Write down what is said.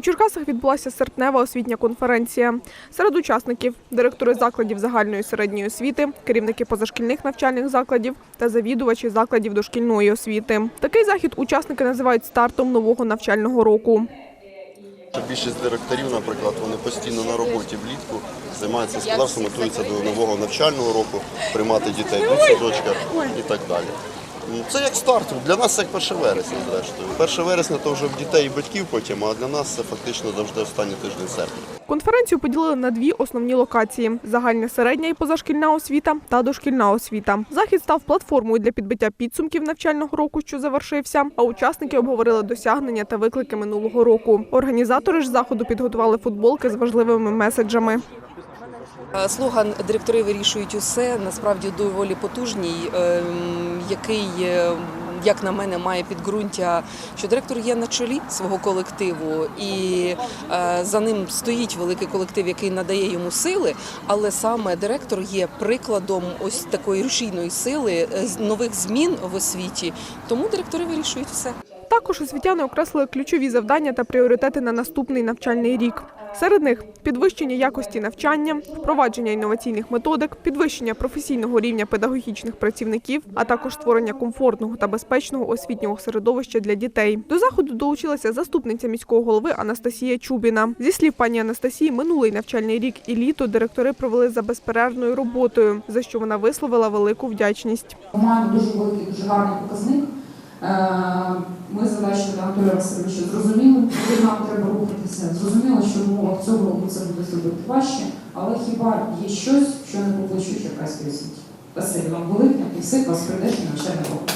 У Черкасах відбулася серпнева освітня конференція. Серед учасників директори закладів загальної середньої освіти, керівники позашкільних навчальних закладів та завідувачі закладів дошкільної освіти. Такий захід учасники називають стартом нового навчального року. Більшість директорів, наприклад, вони постійно на роботі влітку займаються господарством, готуються до нового навчального року, приймати дітей до садочка і так далі. Це як старт. Для нас це як 1 вересня, зрештою. 1 вересня то вже в дітей і батьків потім, а для нас це фактично завжди останній тиждень серпня. Конференцію поділили на дві основні локації: загальна середня і позашкільна освіта та дошкільна освіта. Захід став платформою для підбиття підсумків навчального року, що завершився. А учасники обговорили досягнення та виклики минулого року. Організатори ж заходу підготували футболки з важливими меседжами. Е, Слоган директори вирішують усе насправді доволі потужній, ем, який, е, як на мене, має підґрунтя, що директор є на чолі свого колективу, і е, за ним стоїть великий колектив, який надає йому сили. Але саме директор є прикладом ось такої рушійної сили е, нових змін в освіті. Тому директори вирішують все. Також освітяни окреслили ключові завдання та пріоритети на наступний навчальний рік. Серед них підвищення якості навчання, впровадження інноваційних методик, підвищення професійного рівня педагогічних працівників, а також створення комфортного та безпечного освітнього середовища для дітей. До заходу долучилася заступниця міського голови Анастасія Чубіна. Зі слів пані Анастасії, минулий навчальний рік і літо директори провели за безперервною роботою, за що вона висловила велику вдячність. Маємо дуже великий, дуже гарний показник. Е, Ми завершили Анатолія Васильовича зрозуміли, куди нам треба рухатися. Зрозуміло, що в умовах цього року це буде зробити важче, але хіба є щось, що не по плечу черкаської освіті? Василь вам велике і всіх вас прийдеш навчального року.